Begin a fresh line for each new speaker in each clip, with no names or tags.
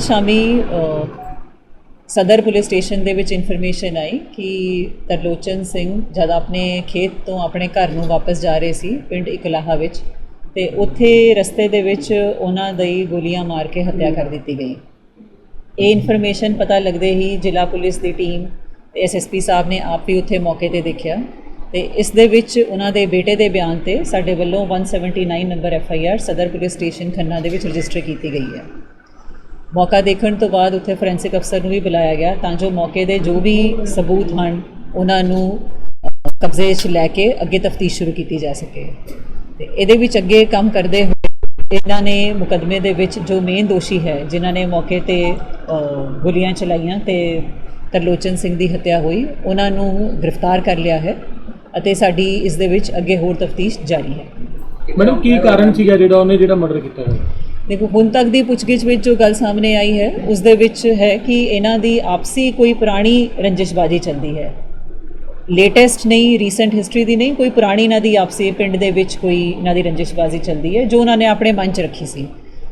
ਸ਼ਾਮੀ ਸਦਰ police station ਦੇ ਵਿੱਚ ਇਨਫੋਰਮੇਸ਼ਨ ਆਈ ਕਿ ਤਰਲੋਚਨ ਸਿੰਘ ਜਦ ਆਪਣੇ ਖੇਤ ਤੋਂ ਆਪਣੇ ਘਰ ਨੂੰ ਵਾਪਸ ਜਾ ਰਹੇ ਸੀ, ਪਿੰਡ ਇਕਲਾਹਾ ਵਿੱਚ, ਤੇ ਉੱਥੇ ਰਸਤੇ ਦੇ ਵਿੱਚ ਉਹਨਾਂ ਦੀ ਗੋਲੀਆਂ ਮਾਰ ਕੇ ਹੱਤਿਆ ਕਰ ਦਿੱਤੀ ਗਈ। ਇਹ ਇਨਫੋਰਮੇਸ਼ਨ ਪਤਾ ਲੱਗਦੇ ਹੀ ਜ਼ਿਲ੍ਹਾ ਪੁਲਿਸ ਦੀ ਟੀਮ ਤੇ ਐਸਐਸਪੀ ਸਾਹਿਬ ਨੇ ਆਪ ਵੀ ਉੱਥੇ ਮੌਕੇ ਤੇ ਦੇਖਿਆ ਤੇ ਇਸ ਦੇ ਵਿੱਚ ਉਹਨਾਂ ਦੇ ਬੇਟੇ ਦੇ ਬਿਆਨ ਤੇ ਸਾਡੇ ਵੱਲੋਂ 179 number FIR Sadar police station Khanna ਦੇ ਵਿੱਚ ਰਜਿਸਟਰ ਕੀਤੀ ਗਈ ਹੈ। ਮੌਕਾ ਦੇਖਣ ਤੋਂ ਬਾਅਦ ਉੱਥੇ ਫੋਰੈਂਸਿਕ ਅਫਸਰ ਨੂੰ ਵੀ ਬੁਲਾਇਆ ਗਿਆ ਤਾਂ ਜੋ ਮੌਕੇ ਦੇ ਜੋ ਵੀ ਸਬੂਤ ਹਨ ਉਹਨਾਂ ਨੂੰ ਕਬਜ਼ੇ 'ਚ ਲੈ ਕੇ ਅੱਗੇ ਤਫਤੀਸ਼ ਸ਼ੁਰੂ ਕੀਤੀ ਜਾ ਸਕੇ। ਤੇ ਇਹਦੇ ਵਿੱਚ ਅੱਗੇ ਕੰਮ ਕਰਦੇ ਹੋਏ ਇਹਨਾਂ ਨੇ ਮੁਕਦਮੇ ਦੇ ਵਿੱਚ ਜੋ ਮੇਨ ਦੋਸ਼ੀ ਹੈ ਜਿਨ੍ਹਾਂ ਨੇ ਮੌਕੇ ਤੇ ਅ, ਗੋਲੀਆਂ ਚਲਾਈਆਂ ਤੇ ਤਰਲੋਚਨ ਸਿੰਘ ਦੀ ਹੱਤਿਆ ਹੋਈ ਉਹਨਾਂ ਨੂੰ ਗ੍ਰਿਫਤਾਰ ਕਰ ਲਿਆ ਹੈ ਅਤੇ ਸਾਡੀ ਇਸ ਦੇ ਵਿੱਚ ਅੱਗੇ ਹੋਰ ਤਫਤੀਸ਼ ਜਾਰੀ ਹੈ।
ਮੈਡਮ ਕੀ ਕਾਰਨ ਸੀਗਾ ਜਿਹੜਾ ਉਹਨੇ ਜਿਹੜਾ ਮਰਡਰ ਕੀਤਾ ਹੋਇਆ?
ਦੇਖੋ ਹੁਣ ਤੱਕ ਦੀ ਪੁੱਛਗਿੱਛ ਵਿੱਚ ਜੋ ਗੱਲ ਸਾਹਮਣੇ ਆਈ ਹੈ ਉਸ ਦੇ ਵਿੱਚ ਹੈ ਕਿ ਇਹਨਾਂ ਦੀ ਆਪਸੀ ਕੋਈ ਪੁਰਾਣੀ ਰੰਜਿਸ਼ਬਾਜੀ ਚੱਲਦੀ ਹੈ। ਲੇਟੈਸਟ ਨਹੀਂ ਰੀਸੈਂਟ ਹਿਸਟਰੀ ਦੀ ਨਹੀਂ ਕੋਈ ਪੁਰਾਣੀ ਇਹਨਾਂ ਦੀ ਆਪਸੀ ਪਿੰਡ ਦੇ ਵਿੱਚ ਕੋਈ ਇਹਨਾਂ ਦੀ ਰੰਜਿਸ਼ਬਾਜੀ ਚੱਲਦੀ ਹੈ ਜੋ ਉਹਨਾਂ ਨੇ ਆਪਣੇ ਮਨ 'ਚ ਰੱਖੀ ਸੀ।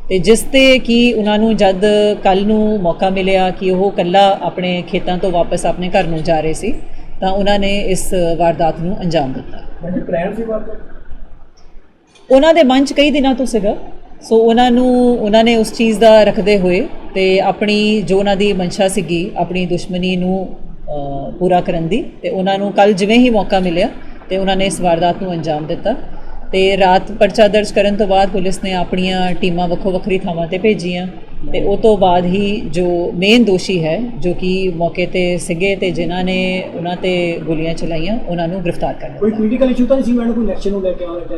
ਤੇ ਜਿਸ ਤੇ ਕਿ ਉਹਨਾਂ ਨੂੰ ਜਦ ਕੱਲ ਨੂੰ ਮੌਕਾ ਮਿਲਿਆ ਕਿ ਉਹ ਕੱਲਾ ਆਪਣੇ ਖੇਤਾਂ ਤੋਂ ਵਾਪਸ ਆਪਣੇ ਘਰ ਨੂੰ ਜਾ ਰਹੇ ਸੀ ਤਾਂ ਉਹਨਾਂ ਨੇ ਇਸ ਵਾਰਦਾਤ ਨੂੰ ਅੰਜਾਮ ਦਿੱਤਾ। ਉਹਨਾਂ ਦੇ ਮਨ 'ਚ ਕਈ ਦਿਨਾਂ ਤੋਂ ਸੀਗਾ। ਸੋ ਉਹਨਾਂ ਨੂੰ, ਉਹਨਾਂ ਨੇ ਉਸ ਚੀਜ਼ ਦਾ ਰੱਖਦੇ ਹੋਏ ਤੇ ਆਪਣੀ ਜੋ ਉਹਨਾਂ ਦੀ ਮਨਸ਼ਾ ਸੀਗੀ, ਆਪਣੀ ਦੁਸ਼ਮਣੀ ਨੂੰ ਪੂਰਾ ਕਰਨ ਦੀ ਤੇ ਉਹਨਾਂ ਨੂੰ ਕੱਲ ਜਿਵੇਂ ਹੀ ਮੌਕਾ ਮਿਲਿਆ ਤੇ ਉਹਨਾਂ ਨੇ ਇਸ ਵਾਰਦਾਤ ਨੂੰ ਅੰਜਾਮ ਦਿੱਤਾ। ਤੇ ਰਾਤ ਪਰਚਾ ਦਰਜ ਕਰਨ ਤੋਂ ਬਾਅਦ ਪੁਲਿਸ ਨੇ ਆਪਣੀਆਂ ਟੀਮਾਂ ਵੱਖੋ ਵੱਖਰੀ ਥਾਵਾਂ ਤੇ ਭੇਜੀਆਂ ਤੇ ਉਹ ਤੋਂ ਬਾਅਦ ਹੀ ਜੋ ਮੇਨ ਦੋਸ਼ੀ ਹੈ, ਜੋ ਕਿ ਮੌਕੇ ਤੇ ਸੀਗੇ ਤੇ ਜਿਨ੍ਹਾਂ ਨੇ ਉਹਨਾਂ ਤੇ ਗੋਲੀਆਂ ਚਲਾਈਆਂ, ਉਹਨਾਂ ਨੂੰ ਗ੍ਰਿਫਤਾਰ ਕਰ ਲਿਆ।
ਕੋਈ ਪੋਲੀਟੀਕਲ ਇਸ਼ੂ ਤਾਂ ਨਹੀਂ ਸੀ ਮੈਡਮ, ਕੋਈ ਇਲੈਕਸ਼ਨ ਨੂੰ ਲੈ ਕੇ ਆਉਣ ਦੇ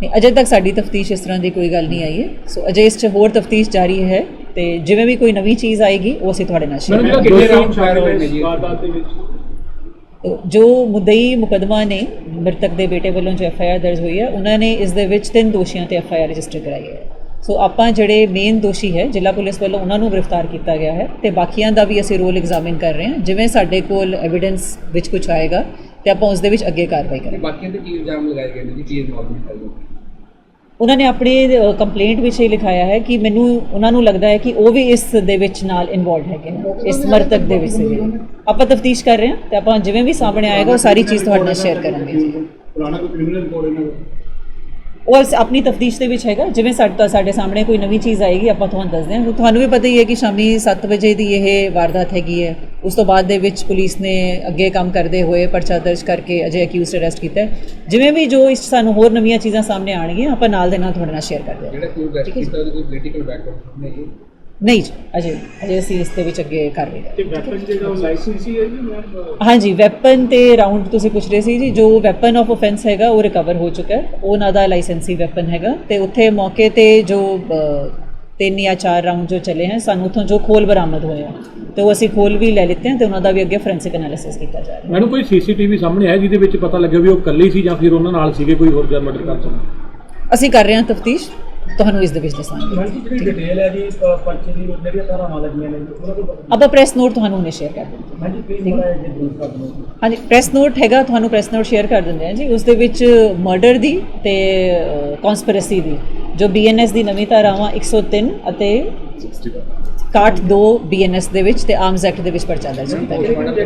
ਨਹੀਂ ਅਜੇ ਤੱਕ ਸਾਡੀ ਤਫਤੀਸ਼ ਇਸ ਤਰ੍ਹਾਂ ਦੀ ਕੋਈ ਗੱਲ ਨਹੀਂ ਆਈ ਹੈ। ਸੋ ਅਜੇ ਇਸ 'ਚ ਹੋਰ ਤਫਤੀਸ਼ ਜਾਰੀ ਹੈ ਤੇ ਜਿਵੇਂ ਵੀ ਕੋਈ ਨਵੀਂ ਚੀਜ਼ ਆਏਗੀ ਉਹ ਅਸੀਂ ਤੁਹਾਡੇ ਨਾਲ ਸ਼ੇਅਰ
ਮੈਡਮ ਕਿੰਨੇ ਰਾਉਂਡ ਫਾਇਰ ਹੋਏ ਨੇ ਜੀ? ਵਾਰਦਾਤ ਦੇ ਵਿੱਚ।
ਜੋ ਮੁਦਈ ਮੁਕਦਮਾ ਨੇ ਮ੍ਰਿਤਕ ਦੇ ਬੇਟੇ ਵੱਲੋਂ ਜੋ ਐਫ ਆਈ ਆਰ ਦਰਜ ਹੋਈ ਹੈ ਉਹਨਾਂ ਨੇ ਇਸ ਦੇ ਵਿੱਚ ਤਿੰਨ ਦੋਸ਼ੀਆਂ ਤੇ ਐਫ ਆਈ ਆਰ ਰਜਿਸਟਰ ਕਰਾਈ ਹੈ। ਸੋ ਆਪਾਂ ਜਿਹੜੇ ਮੇਨ ਦੋਸ਼ੀ ਹੈ ਜ਼ਿਲ੍ਹਾ ਪੁਲਿਸ ਵੱਲੋਂ ਉਹਨਾਂ ਨੂੰ ਗ੍ਰਿਫਤਾਰ ਕੀਤਾ ਗਿਆ ਹੈ ਤੇ ਬਾਕੀਆਂ ਦਾ ਵੀ ਅਸੀਂ ਰੋਲ ਐਗਜ਼ਾਮਿਨ ਕਰ ਰਹੇ ਹਾਂ। ਜਿਵੇਂ ਸਾਡੇ ਕੋਲ ਐਵੀਡੈਂਸ ਵਿੱਚ ਕੁਝ ਆਏਗਾ ਤੇ ਆਪਾਂ ਉਸ ਦੇ ਵਿੱਚ ਅੱਗੇ ਕਾਰਵਾਈ ਕਰਾਂਗੇ।
ਬਾਕੀਆਂ ਤੇ ਕੀ ਇਲਜ਼ਾਮ ਲਗਾਏ ਗਏ ਨੇ ਜੀ ਕੀ ਇਨਵੋਲਵਮੈਂਟ ਹੈ
ਉਹਨਾਂ ਨੇ ਆਪਣੀ ਕੰਪਲੇਂਟ ਵਿੱਚ ਇਹ ਲਿਖਾਇਆ ਹੈ ਕਿ ਮੈਨੂੰ ਉਹਨਾਂ ਨੂੰ ਲੱਗਦਾ ਹੈ ਕਿ ਉਹ ਵੀ ਇਸ ਦੇ ਵਿੱਚ ਨਾਲ ਇਨਵੋਲਡ ਹੈਗੇ ਨੇ ਇਸ ਮਰਤਕ ਦੇ ਵਿੱਚ ਸੀਗੇ। ਆਪਾਂ ਤਫਤੀਸ਼ ਕਰ ਰਹੇ ਹਾਂ ਤੇ ਆਪਾਂ ਜਿਵੇਂ ਵੀ ਸਾਹਮਣੇ ਆਏਗਾ ਉਹ ਸਾਰੀ ਚੀਜ਼ ਤੁਹਾਡੇ ਨਾਲ ਸ਼ੇਅਰ ਕਰਾਂਗੇ ਜੀ।
ਪੁਰਾਣਾ ਕੋਈ ਕ੍ਰਿਮੀਨਲ ਰਿਕਾਰਡ ਇਹਨਾਂ ਦਾ?
ਉਹ ਆਪਣੀ ਤਫਤੀਸ਼ ਦੇ ਵਿੱਚ ਹੈਗਾ ਜਿਵੇਂ ਸਾਡੇ ਸਾਡੇ ਸਾਹਮਣੇ ਕੋਈ ਨਵੀਂ ਚੀਜ਼ ਆਏਗੀ ਆਪਾਂ ਤੁਹਾਨੂੰ ਦੱਸਦੇ ਹਾਂ ਤੁਹਾਨੂੰ ਵੀ ਪਤਾ ਹੀ ਹੈ ਕਿ ਸ਼ਾਮੀ 7 ਵਜੇ ਦੀ ਇਹ ਵਾਰਦਾਤ ਹੈਗੀ ਹੈ। ਉਸ ਤੋਂ ਬਾਅਦ ਦੇ ਵਿੱਚ ਪੁਲਿਸ ਨੇ ਅੱਗੇ ਕੰਮ ਕਰਦੇ ਹੋਏ ਪਰਚਾ ਦਰਜ ਕਰਕੇ ਅਜੇ ਅਕਿਊਜ਼ਡ ਅਰੈਸਟ ਕੀਤਾ ਹੈ। ਜਿਵੇਂ ਵੀ ਜੋ ਇਸ ਸਾਨੂੰ ਹੋਰ ਨਵੀਆਂ ਚੀਜ਼ਾਂ ਸਾਹਮਣੇ ਆਣਗੀਆਂ ਆਪਾਂ ਨਾਲ ਦੇ ਨਾਲ ਤੁਹਾਡੇ ਨਾਲ ਸ਼ੇਅਰ ਕਰਦੇ ਹਾਂ।
ਜਿਹੜਾ ਕੋਈ ਅਰੈਸਟ ਕੀਤਾ ਉਹਦੀ ਕੋਈ ਪੋਲੀਟੀਕਲ ਬੈਕਗ੍ਰਾਉਂਡ ਨਹੀਂ ਜੀ?
ਨਹੀਂ ਜੀ ਅਜੇ ਅਜੇ ਅਸੀਂ ਇਸ ਦੇ ਵਿੱਚ ਅੱਗੇ ਕਰ ਰਹੇ ਹਾਂ।
ਤੇ ਵੈਪਨ ਜਿਹੜਾ ਉਹ ਲਾਇਸੈਂਸੀ ਹੈ ਜੀ ਮੈਮ
ਹਾਂਜੀ ਵੈਪਨ ਤੇ ਰਾਉਂਡ ਤੁਸੀਂ ਪੁੱਛ ਰਹੇ ਸੀ ਜੀ ਜੋ ਵੈਪਨ ਆਫ ਆਫੈਂਸ ਹੈਗਾ ਉਹ ਰਿਕਵਰ ਹੋ ਚੁੱਕਾ ਹੈ। ਉਹ ਉਹਨਾਂ ਦਾ ਲਾਇਸੈਂਸੀ ਵੈਪਨ ਹੈਗਾ ਤੇ ਉੱਥੇ ਮੌਕੇ ਤੇ ਜੋ ਤਿੰਨ ਜਾਂ ਚਾਰ ਰਾਉਂਡ ਜੋ ਚੱਲੇ ਹਨ ਸਾਨੂੰ ਉੱਥੋਂ ਜੋ ਖੋਲ ਬਰਾਮਦ ਹੋਇਆ। ਤੇ ਉਹ ਅਸੀਂ ਖੋਲ ਵੀ ਲੈ ਲਿੱਤੇ ਤੇ ਉਹਨਾਂ ਦਾ ਵੀ ਅੱਗੇ ਫੋਰੈਂਸਿਕ ਐਨਾਲਿਸਿਸ ਕੀਤਾ ਜਾ ਰਿਹਾ। ਹੈ
ਮੈਨੂੰ ਕੋਈ ਸੀਸੀਟੀਵੀ ਸਾਹਮਣੇ ਆਇਆ ਜਿਹਦੇ ਵਿੱਚ ਪਤਾ ਲੱਗਿਆ ਵੀ ਉਹ ਇਕੱਲੇ ਸੀ ਜਾਂ ਫਿਰ ਉਹਨਾਂ ਨਾਲ ਸੀਗੇ ਕੋਈ ਹੋਰ ਜਾਂ ਮਰਡਰ ਕਰ ਸਕਦਾ
ਅਸੀਂ ਕਰ ਰਹੇ ਹਾਂ ਤਫਤੀਸ਼। ਤੁਹਾਨੂੰ ਇਸ ਦੇ ਵਿੱਚ ਦੱਸਾਂਗੇ।
ਜਿਹੜੀ ਡਿਟੇਲ ਹੈ। ਜੀ ਪਰਚੇ ਦੀ ਜਿਹੜੀਆਂ ਧਾਰਾਵਾਂ ਲੱਗੀਆਂ ਨੇ ਉਹਨਾਂ ਤੋਂ
ਆਪਾਂ ਪ੍ਰੈਸ ਨੋਟ ਤੁਹਾਨੂੰ ਹੁਣੇ ਸ਼ੇਅਰ ਕਰ ਦਿੰਦੇ
ਪਲੀਜ਼ ਦੂਰ ਕਰ ਦਿਓ।
ਹਾਂਜੀ ਪ੍ਰੈਸ ਨੋਟ ਹੈਗਾ ਤੁਹਾਨੂੰ ਪ੍ਰੈਸ ਨੋਟ ਸ਼ੇਅਰ ਕਰ ਦਿੰਦੇ ਹਾਂ ਜੀ। ਉਸ ਦੇ ਵਿੱਚ ਮਰਡਰ ਦੀ ਤੇ ਕਨਸਪੀਰੇਸੀ ਦੀ ਜੋ ਬੀਐਨਐਸ ਦੀ ਨਵੀਂ ਧਾਰਾਵਾਂ 103 ਅਤੇ 62 ਬੀਐਨਐਸ ਦੇ ਵਿੱਚ ਤੇ ਆਰਮਸ ਐਕਟ ਦੇ ਵਿੱਚ ਪਰਚਾ ਦਰਜ ਕੀਤਾ ਗਿਆ।